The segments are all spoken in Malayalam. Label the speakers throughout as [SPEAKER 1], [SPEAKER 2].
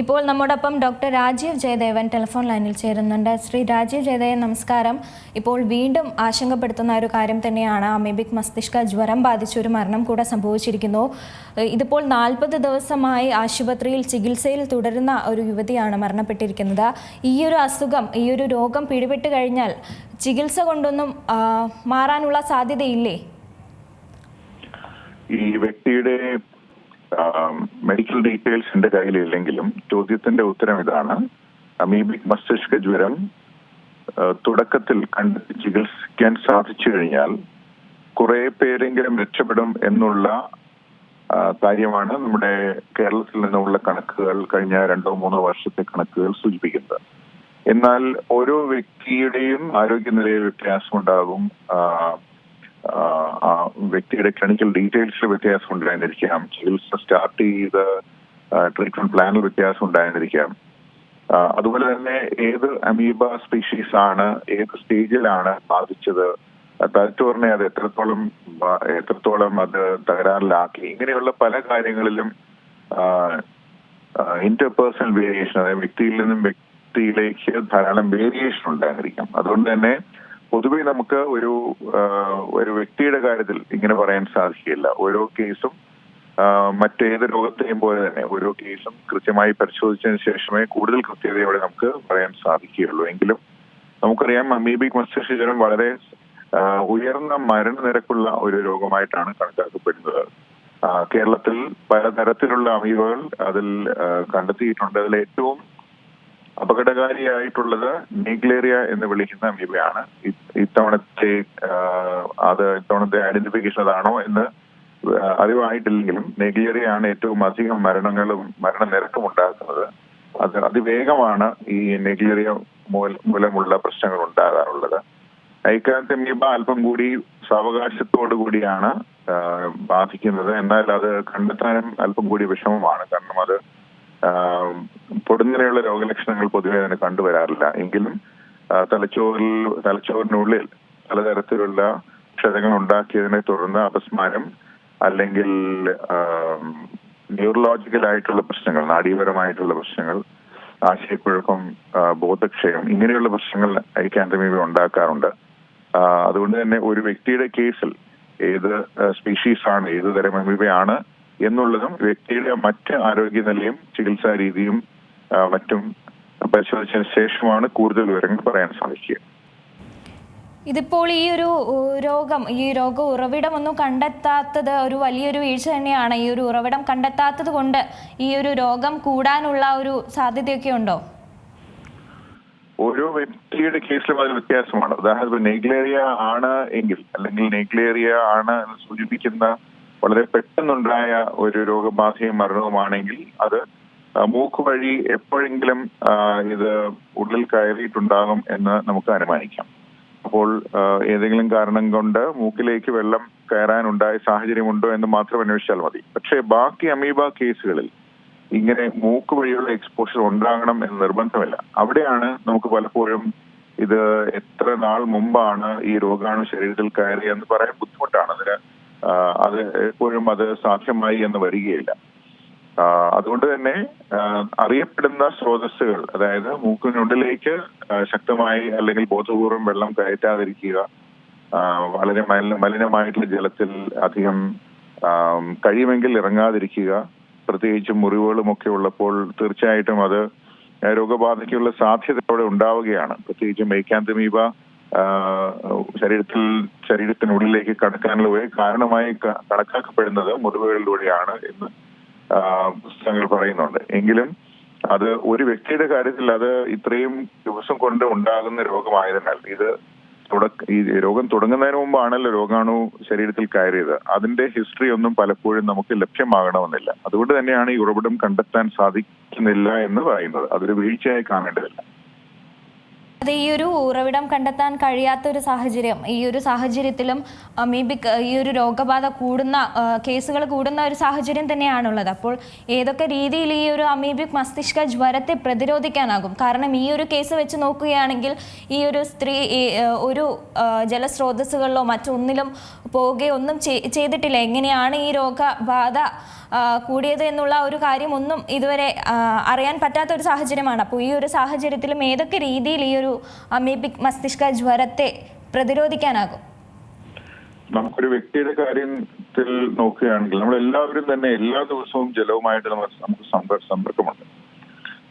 [SPEAKER 1] ഇപ്പോൾ നമ്മോടൊപ്പം ഡോക്ടർ രാജീവ് ജയദേവൻ ടെലിഫോൺ ലൈനിൽ ചേരുന്നുണ്ട്. ശ്രീ രാജീവ് ജയദേവൻ നമസ്കാരം. ഇപ്പോൾ വീണ്ടും ആശങ്കപ്പെടുത്തുന്ന ഒരു കാര്യം തന്നെയാണ്. അമീബിക് മസ്തിഷ്ക ജ്വരം ബാധിച്ച ഒരു മരണം കൂടെ സംഭവിച്ചിരിക്കുന്നു. ഇതിപ്പോൾ നാൽപ്പത് ദിവസമായി ആശുപത്രിയിൽ ചികിത്സയിൽ തുടരുന്ന ഒരു യുവതിയാണ് മരണപ്പെട്ടിരിക്കുന്നത്. ഈ ഒരു അസുഖം ഈ ഒരു രോഗം പിടിപെട്ട് കഴിഞ്ഞാൽ ചികിത്സ കൊണ്ടൊന്നും മാറാനുള്ള സാധ്യതയില്ലേ?
[SPEAKER 2] ഈ വ്യക്തിയുടെ മെഡിക്കൽ ഡീറ്റെയിൽസ് എന്റെ കയ്യിലില്ലെങ്കിലും ചോദ്യത്തിന്റെ ഉത്തരം ഇതാണ്. അമീബിക് മസ്തിഷ്ക ജ്വരം തുടക്കത്തിൽ കണ്ടെത്തി ചികിത്സിക്കാൻ സാധിച്ചു കഴിഞ്ഞാൽ കുറെ പേരെങ്കിലും രക്ഷപ്പെടും എന്നുള്ള കാര്യമാണ് നമ്മുടെ കേരളത്തിൽ നിന്നുള്ള കണക്കുകൾ കഴിഞ്ഞ രണ്ടോ മൂന്നോ വർഷത്തെ കണക്കുകൾ സൂചിപ്പിക്കുന്നത്. എന്നാൽ ഓരോ വ്യക്തിയുടെയും ആരോഗ്യനിലയിൽ വ്യത്യാസമുണ്ടാകും. ആ, വ്യക്തിയുടെ ക്ലിനിക്കൽ ഡീറ്റെയിൽസിൽ വ്യത്യാസം ഉണ്ടായിരുന്നിരിക്കാം. ചികിത്സ സ്റ്റാർട്ട് ചെയ്ത ട്രീറ്റ്മെന്റ് പ്ലാനിൽ വ്യത്യാസം ഉണ്ടായിരുന്നിരിക്കാം. അതുപോലെ തന്നെ ഏത് അമീബ സ്പീഷീസ് ആണ് ഏത് സ്റ്റേജിലാണ് ബാധിച്ചത് തലച്ചോറിനെ അത് എത്രത്തോളം എത്രത്തോളം അത് തകരാറിലാക്കി ഇങ്ങനെയുള്ള പല കാര്യങ്ങളിലും ഇന്റർപേഴ്സണൽ വേരിയേഷൻ അതായത് വ്യക്തിയിൽ നിന്നും വ്യക്തിയിലേക്ക് ധാരാളം വേരിയേഷൻ ഉണ്ടായിരിക്കാം. അതുകൊണ്ട് തന്നെ പൊതുവെ നമുക്ക് ഒരു ഒരു വ്യക്തിയുടെ കാര്യത്തിൽ ഇങ്ങനെ പറയാൻ സാധിക്കില്ല. ഓരോ കേസും മറ്റേത് രോഗത്തെയും പോലെ തന്നെ ഓരോ കേസും കൃത്യമായി പരിശോധിച്ചതിന് ശേഷമേ കൂടുതൽ കൃത്യതയോടെ നമുക്ക് പറയാൻ സാധിക്കുകയുള്ളൂ. എങ്കിലും നമുക്കറിയാം അമീബിക് മസ്തിഷ്ക ജ്വരം വളരെ ഉയർന്ന മരണനിരക്കുള്ള ഒരു രോഗമായിട്ടാണ് കണക്കാക്കപ്പെടുന്നത്. കേരളത്തിൽ പലതരത്തിലുള്ള അമീബകൾ അതിൽ കണ്ടെത്തിയിട്ടുണ്ട്. അതിൽ ഏറ്റവും അപകടകാരിയായിട്ടുള്ളത് നീഗ്ലേറിയ എന്ന് വിളിക്കുന്ന അമീബയാണ് ഇത്തവണത്തെ അത് ഇത്തവണത്തെ ഐഡന്റിഫിക്കേഷൻ അതാണോ എന്ന് അറിവായിട്ടില്ലെങ്കിലും ആണ് ഏറ്റവും അധികം മരണങ്ങളും മരണനിരക്കും ഉണ്ടാക്കുന്നത്. അത് അതിവേഗമാണ് ഈ നെഗ്ലേറിയ മൂലമുള്ള പ്രശ്നങ്ങൾ ഉണ്ടാകാറുള്ളത്. ഐക്കാത്തമീബ അല്പം കൂടി സാവകാശത്തോടു കൂടിയാണ് ബാധിക്കുന്നത്. എന്നാൽ അത് കണ്ടെത്താനും അല്പം കൂടി വിഷമമാണ്. കാരണം അത് പൊടുന്നനെയുള്ള രോഗലക്ഷണങ്ങൾ പൊതുവെ അതിന് കണ്ടുവരാറില്ല. എങ്കിലും തലച്ചോറിൽ തലച്ചോറിനുള്ളിൽ പലതരത്തിലുള്ള ക്ഷതങ്ങൾ ഉണ്ടാക്കിയതിനെ തുടർന്ന് അപസ്മാരം അല്ലെങ്കിൽ ന്യൂറോളജിക്കൽ ആയിട്ടുള്ള പ്രശ്നങ്ങൾ നാഡീപരമായിട്ടുള്ള പ്രശ്നങ്ങൾ ആശയക്കുഴപ്പം ബോധക്ഷയം ഇങ്ങനെയുള്ള പ്രശ്നങ്ങൾ ഐക്കാന്തമീബ ഉണ്ടാക്കാറുണ്ട്. ആ, അതുകൊണ്ട് തന്നെ ഒരു വ്യക്തിയുടെ കേസിൽ ഏത് സ്പീഷീസ് ആണ് ഏത് തരം അമീബയാണ് എന്നുള്ളതും വ്യക്തിയുടെ മറ്റ് ആരോഗ്യനിലയും ചികിത്സാ രീതിയും മറ്റും പരിശോധിച്ചതിന് ശേഷമാണ് കൂടുതൽ വിവരങ്ങൾ പറയാൻ സാധിക്കുക.
[SPEAKER 1] ഇതിപ്പോൾ ഈ ഒരു രോഗം ഈ രോഗ ഉറവിടമൊന്നും കണ്ടെത്താത്തത് ഒരു വലിയൊരു വീഴ്ച തന്നെയാണ്. ഈ ഒരു ഉറവിടം കണ്ടെത്താത്തത് കൊണ്ട് ഈ ഒരു രോഗം കൂടാനുള്ള ഒരു സാധ്യതയൊക്കെ ഉണ്ടോ?
[SPEAKER 2] ഓരോ വ്യക്തിയുടെ കേസിലും അതിൽ വ്യത്യാസമാണ്. ഉദാഹരണത്തിന് നെഗ്ലേറിയ ആണ് എങ്കിൽ അല്ലെങ്കിൽ നെഗ്ലേറിയ ആണ് എന്ന് സൂചിപ്പിക്കുന്ന വളരെ പെട്ടെന്നുണ്ടായ ഒരു രോഗബാധയും മരണവുമാണെങ്കിൽ അത് മൂക്ക് വഴി എപ്പോഴെങ്കിലും ഇത് ഉള്ളിൽ കയറിയിട്ടുണ്ടാകും എന്ന് നമുക്ക് അനുമാനിക്കാം. അപ്പോൾ ഏതെങ്കിലും കാരണം കൊണ്ട് മൂക്കിലേക്ക് വെള്ളം കയറാനുണ്ടായ സാഹചര്യമുണ്ടോ എന്ന് മാത്രം അന്വേഷിച്ചാൽ മതി. പക്ഷേ ബാക്കി അമീബ കേസുകളിൽ ഇങ്ങനെ മൂക്ക് വഴിയുള്ള എക്സ്പോഷർ ഉണ്ടാകണം എന്ന് നിർബന്ധമില്ല. അവിടെയാണ് നമുക്ക് പലപ്പോഴും ഇത് എത്ര നാൾ മുമ്പാണ് ഈ രോഗാണു ശരീരത്തിൽ കയറിയെന്ന് പറയാൻ ബുദ്ധിമുട്ടാണ്. അതിന് അത് എപ്പോഴും അത് സാധ്യമായി എന്ന് വരികയില്ല. അതുകൊണ്ട് തന്നെ അറിയപ്പെടുന്ന സ്രോതസ്സുകൾ അതായത് മൂക്കിനുള്ളിലേക്ക് ശക്തമായി അല്ലെങ്കിൽ ബോധപൂർവം വെള്ളം കയറ്റാതിരിക്കുക വളരെ മലിന മലിനമായിട്ടുള്ള ജലത്തിൽ അധികം കഴിയുമെങ്കിൽ ഇറങ്ങാതിരിക്കുക പ്രത്യേകിച്ചും മുറിവുകളും ഒക്കെ ഉള്ളപ്പോൾ തീർച്ചയായിട്ടും അത് രോഗബാധയ്ക്കുള്ള സാധ്യത അവിടെ ഉണ്ടാവുകയാണ്. പ്രത്യേകിച്ചും മേക്കാന്തമീബ ശരീരത്തിൽ ശരീരത്തിനുള്ളിലേക്ക് കടക്കാനുള്ള കാരണമായി കണക്കാക്കപ്പെടുന്നത് മുറിവുകളിലൂടെയാണ് എന്ന് പുസ്തകങ്ങൾ പറയുന്നുണ്ട്. എങ്കിലും അത് ഒരു വ്യക്തിയുടെ കാര്യത്തിൽ അത് ഇത്രയും ദിവസം കൊണ്ട് ഉണ്ടാകുന്ന രോഗമായതിനാൽ ഇത് തുടക്ക ഈ രോഗം തുടങ്ങുന്നതിന് മുമ്പാണല്ലോ രോഗാണു ശരീരത്തിൽ കയറിയത്. അതിന്റെ ഹിസ്റ്ററി ഒന്നും പലപ്പോഴും നമുക്ക് ലഭ്യമാകണമെന്നില്ല. അതുകൊണ്ട് തന്നെയാണ് ഈ ഉറവിടം കണ്ടെത്താൻ സാധിക്കുന്നില്ല എന്ന് പറയുന്നത്. അതൊരു വീഴ്ചയായി കാണേണ്ടതില്ല.
[SPEAKER 1] അത് ഈ ഒരു ഉറവിടം കണ്ടെത്താൻ കഴിയാത്ത ഒരു സാഹചര്യം. ഈ ഒരു സാഹചര്യത്തിലും മേ ബി ഈ ഒരു രോഗബാധ കൂടുന്ന കേസുകൾ കൂടുന്ന ഒരു സാഹചര്യം തന്നെയാണുള്ളത്. അപ്പോൾ ഏതൊക്കെ രീതിയിൽ ഈ ഒരു അമീബിക് മസ്തിഷ്ക ജ്വരത്തെ പ്രതിരോധിക്കാനാകും? കാരണം ഈ ഒരു കേസ് വെച്ച് നോക്കുകയാണെങ്കിൽ ഈ ഒരു സ്ത്രീ ഒരു ജലസ്രോതസ്സുകളിലോ മറ്റൊന്നിലും പോവുകയോ ഒന്നും ചെയ്തിട്ടില്ല. എങ്ങനെയാണ് ഈ രോഗബാധ കൂടിയത് എന്നുള്ള ഒരു കാര്യം ഒന്നും ഇതുവരെ അറിയാൻ പറ്റാത്ത ഒരു സാഹചര്യമാണ്. അപ്പോൾ ഈ ഒരു സാഹചര്യത്തിലും ഏതൊക്കെ രീതിയിൽ ഈ ഒരു അമീബിക് മസ്തിഷ്ക ജ്വരത്തെ പ്രതിരോധിക്കാനാകും.
[SPEAKER 2] നമുക്കൊരു വ്യക്തിയുടെ കാര്യത്തിൽ നോക്കുകയാണെങ്കിൽ നമ്മൾ എല്ലാവരും തന്നെ എല്ലാ ദിവസവും ജലവുമായിട്ട് നമുക്ക് സമ്പർ സമ്പർക്കമുണ്ട്.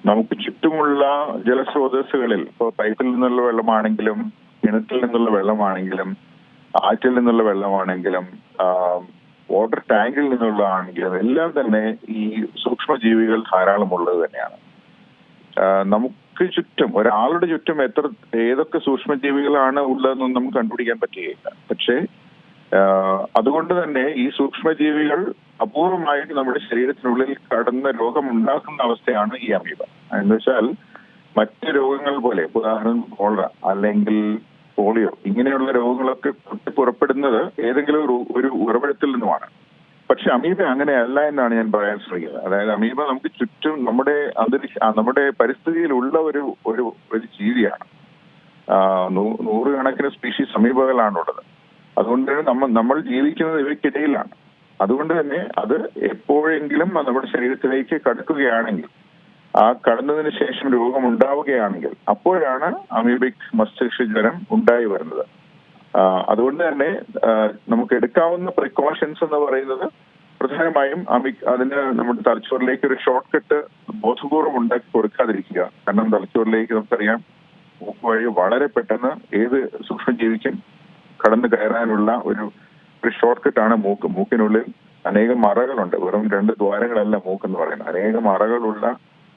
[SPEAKER 2] നമുക്ക് ചുറ്റുമുള്ള ജലസ്രോതസ്സുകളിൽ ഇപ്പോൾ പൈപ്പിൽ നിന്നുള്ള വെള്ളമാണെങ്കിലും കിണറ്റിൽ നിന്നുള്ള വെള്ളമാണെങ്കിലും ആറ്റിൽ നിന്നുള്ള വെള്ളമാണെങ്കിലും വാട്ടർ ടാങ്കിൽ നിന്നുള്ളതാണെങ്കിലും എല്ലാം തന്നെ ഈ സൂക്ഷ്മജീവികൾ ധാരാളമുള്ളത് തന്നെയാണ്. ആ, നമുക്ക് ചുറ്റും ഒരാളുടെ ചുറ്റും എത്ര ഏതൊക്കെ സൂക്ഷ്മജീവികളാണ് ഉള്ളതെന്നൊന്നും നമുക്ക് കണ്ടുപിടിക്കാൻ പറ്റുകയില്ല. പക്ഷേ അതുകൊണ്ട് തന്നെ ഈ സൂക്ഷ്മജീവികൾ അപൂർവമായിട്ട് നമ്മുടെ ശരീരത്തിനുള്ളിൽ കടന്ന് രോഗമുണ്ടാക്കുന്ന അവസ്ഥയാണ് ഈ അമീബ എന്ന് വെച്ചാൽ മറ്റ് രോഗങ്ങൾ പോലെ ഉദാഹരണം കോളറ അല്ലെങ്കിൽ പോളിയോ ഇങ്ങനെയുള്ള രോഗങ്ങളൊക്കെ പുറപ്പെടുന്നത് ഏതെങ്കിലും ഒരു ഉറവിടത്തിൽ നിന്നുമാണ്. പക്ഷെ അമീബ അങ്ങനെയല്ല എന്നാണ് ഞാൻ പറയാൻ ശ്രമിക്കുന്നത്. അതായത് അമീബ നമുക്ക് ചുറ്റും നമ്മുടെ അന്തരീക്ഷ നമ്മുടെ പരിസ്ഥിതിയിലുള്ള ഒരു ഒരു ഒരു ജീവിയാണ്. നൂറുകണക്കിന് സ്പീഷീസ് അമീബകളാണുള്ളത്. അതുകൊണ്ട് തന്നെ നമ്മൾ നമ്മൾ ജീവിക്കുന്നത് ഇവയ്ക്കിടയിലാണ് അതുകൊണ്ട് തന്നെ അത് എപ്പോഴെങ്കിലും നമ്മുടെ ശരീരത്തിലേക്ക് കടക്കുകയാണെങ്കിൽ ആ കടന്നതിന് ശേഷം രോഗം ഉണ്ടാവുകയാണെങ്കിൽ അപ്പോഴാണ് അമീബിക് മസ്തിഷ്ക ജ്വരം ഉണ്ടായി വരുന്നത്. അതുകൊണ്ട് തന്നെ നമുക്ക് എടുക്കാവുന്ന പ്രിക്കോഷൻസ് എന്ന് പറയുന്നത് പ്രധാനമായും അതിന് നമ്മുടെ തലച്ചോറിലേക്ക് ഒരു ഷോർട്ട് കട്ട് ബോധപൂർവം ഉണ്ടാക്കി കൊടുക്കാതിരിക്കുക. കാരണം തലച്ചോറിലേക്ക് നമുക്കറിയാം മൂക്ക് വഴി വളരെ പെട്ടെന്ന് ഏത് സൂക്ഷ്മജീവിക്കും കടന്നു കയറാനുള്ള ഒരു ഒരു ഷോർട്ട് കട്ടാണ് മൂക്ക്. മൂക്കിനുള്ളിൽ അനേകം അറകളുണ്ട് വെറും രണ്ട് ദ്വാരങ്ങളല്ല മൂക്ക് എന്ന് പറയുന്നത്. അനേകം അറകളുള്ള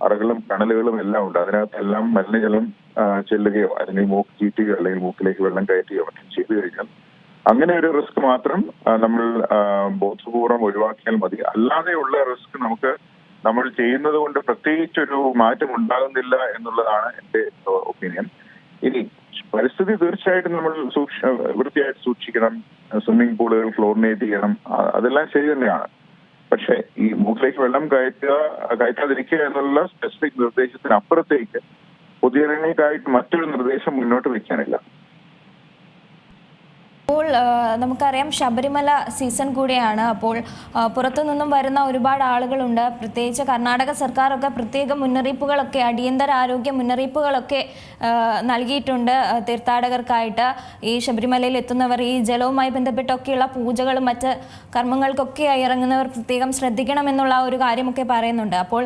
[SPEAKER 2] അറകളും കണലുകളും എല്ലാം ഉണ്ട്. അതിനകത്ത് എല്ലാം മലിനജലം ചെല്ലുകയോ അല്ലെങ്കിൽ മൂക്ക് ചീറ്റുകയോ അല്ലെങ്കിൽ മൂക്കിലേക്ക് വെള്ളം കയറ്റുകയോ മറ്റും ചെയ്തു കഴിഞ്ഞാൽ അങ്ങനെ ഒരു റിസ്ക് മാത്രം നമ്മൾ ബോധപൂർവം ഒഴിവാക്കിയാൽ മതി. അല്ലാതെയുള്ള റിസ്ക് നമുക്ക് നമ്മൾ ചെയ്യുന്നത് കൊണ്ട് പ്രത്യേകിച്ചൊരു മാറ്റം ഉണ്ടാകുന്നില്ല എന്നുള്ളതാണ് എന്റെ ഒപ്പീനിയൻ. ഇനി പരിസ്ഥിതി തീർച്ചയായിട്ടും നമ്മൾ സൂക്ഷ വൃത്തിയായിട്ട് സൂക്ഷിക്കണം. സ്വിമ്മിംഗ് പൂളുകൾ ക്ലോറിനേറ്റ് ചെയ്യണം. അതെല്ലാം ശരി തന്നെയാണ്. പക്ഷെ ഈ മൂക്കിലേക്ക് വെള്ളം കയറ്റുക കയറ്റാതിരിക്കുക എന്നുള്ള സ്പെസിഫിക് നിർദ്ദേശത്തിനപ്പുറത്തേക്ക് പൊതുജനങ്ങൾക്കായിട്ട് മറ്റൊരു നിർദ്ദേശം മുന്നോട്ട് വെക്കാനില്ല
[SPEAKER 1] അപ്പോൾ നമുക്കറിയാം ശബരിമല സീസൺ കൂടിയാണ്. അപ്പോൾ പുറത്തു നിന്നും വരുന്ന ഒരുപാട് ആളുകളുണ്ട്. പ്രത്യേകിച്ച് കർണാടക സർക്കാരൊക്കെ പ്രത്യേക മുന്നറിയിപ്പുകളൊക്കെ അടിയന്തര ആരോഗ്യ മുന്നറിയിപ്പുകളൊക്കെ നൽകിയിട്ടുണ്ട് തീർത്ഥാടകർക്കായിട്ട്. ഈ ശബരിമലയിൽ എത്തുന്നവർ ഈ ജലവുമായി ബന്ധപ്പെട്ടൊക്കെയുള്ള പൂജകളും മറ്റ് കർമ്മങ്ങൾക്കൊക്കെ ഇറങ്ങുന്നവർ പ്രത്യേകം ശ്രദ്ധിക്കണമെന്നുള്ള ഒരു കാര്യമൊക്കെ പറയുന്നുണ്ട്. അപ്പോൾ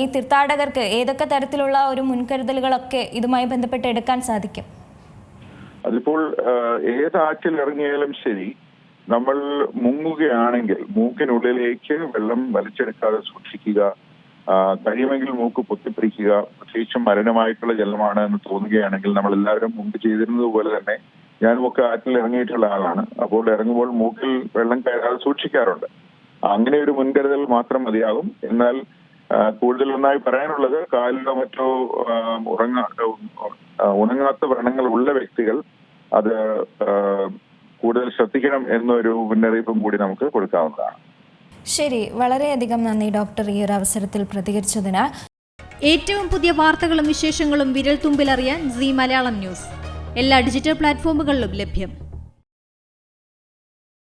[SPEAKER 1] ഈ തീർത്ഥാടകർക്ക് ഏതൊക്കെ തരത്തിലുള്ള ഒരു മുൻകരുതലുകളൊക്കെ ഇതുമായി ബന്ധപ്പെട്ട് എടുക്കാൻ സാധിക്കും?
[SPEAKER 2] അതിപ്പോൾ ഏത് ആറ്റിൽ ഇറങ്ങിയാലും ശരി നമ്മൾ മുങ്ങുകയാണെങ്കിൽ മൂക്കിനുള്ളിലേക്ക് വെള്ളം വലിച്ചെടുക്കാതെ സൂക്ഷിക്കുക കഴിയുമെങ്കിൽ മൂക്ക് പൊത്തിപ്പിടിക്കുക പ്രത്യേകിച്ചും മരണമായിട്ടുള്ള ജലമാണ് എന്ന് തോന്നുകയാണെങ്കിൽ നമ്മൾ എല്ലാവരും മുമ്പ് ചെയ്തിരുന്നത് പോലെ തന്നെ ഞാനും ഒക്കെ ആറ്റിൽ ഇറങ്ങിയിട്ടുള്ള ആളാണ്. അപ്പോൾ ഇറങ്ങുമ്പോൾ മൂക്കിൽ വെള്ളം കയറാതെ സൂക്ഷിക്കാറുണ്ട്. അങ്ങനെ ഒരു മുൻകരുതൽ മാത്രം മതിയാകും. എന്നാൽ കൂടുതൽ ഒന്നായി പറയാനുള്ളത് കാലിലോ മറ്റോ ഉറങ്ങാ ഉണങ്ങാത്ത വ്രണങ്ങൾ ഉള്ള വ്യക്തികൾ അത് കൂടുതൽ ശ്രദ്ധിക്കണം എന്നൊരു മുന്നറിയിപ്പും കൂടി നമുക്ക് കൊടുക്കാവുന്നതാണ്.
[SPEAKER 1] ശരി. വളരെയധികം നന്ദി ഡോക്ടർ ഈ ഒരു അവസരത്തിൽ പ്രതികരിച്ചതിന്.
[SPEAKER 3] ഏറ്റവും പുതിയ വാർത്തകളും വിശേഷങ്ങളും വിരൽ തുമ്പിലറിയാൻ സി മലയാളം ന്യൂസ്. എല്ലാ ഡിജിറ്റൽ പ്ലാറ്റ്ഫോമുകളിലും ലഭ്യം.